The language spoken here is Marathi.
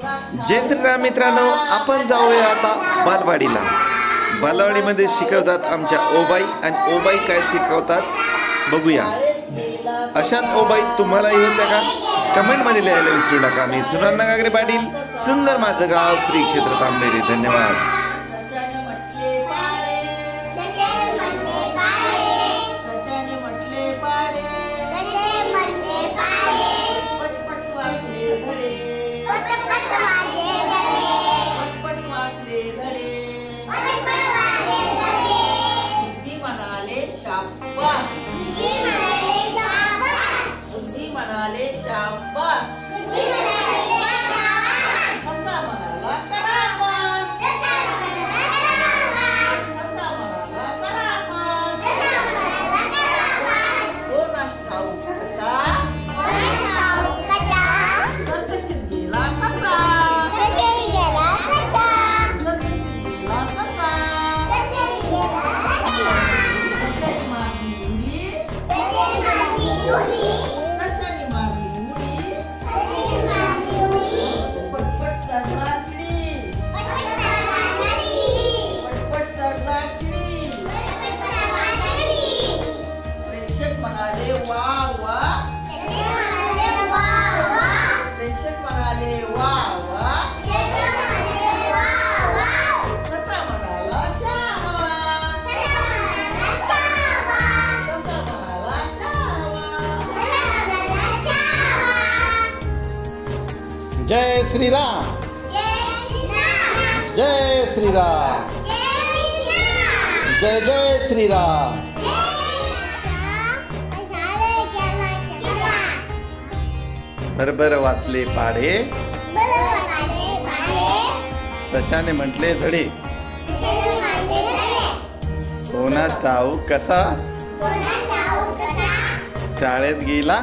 जय श्रीराम मित्रांनो आपण जाऊया आता बालवाडीला. बालवाडीमध्ये शिकवतात आमच्या ओबाई आणि ओबाई काय शिकवतात बघूया. अशाच ओबाई तुम्हालाही होत्या का? कमेंटमध्ये लिहायला विसरू नका. मी सुनांना गागरे पाटील सुंदर माझं गाव श्री क्षेत्र तांबेरी धन्यवाद. म्हणाले वा वा प्रेक्षक म्हणाले वा वा ससा म्हणाला चावा ससा म्हणाला चावा जय श्रीराम जय श्रीराम जय जय श्रीराम बरोबर वाचले पाडे सशाने म्हटले धडे. कोणास ठाऊक कसा? शाळेत गेला.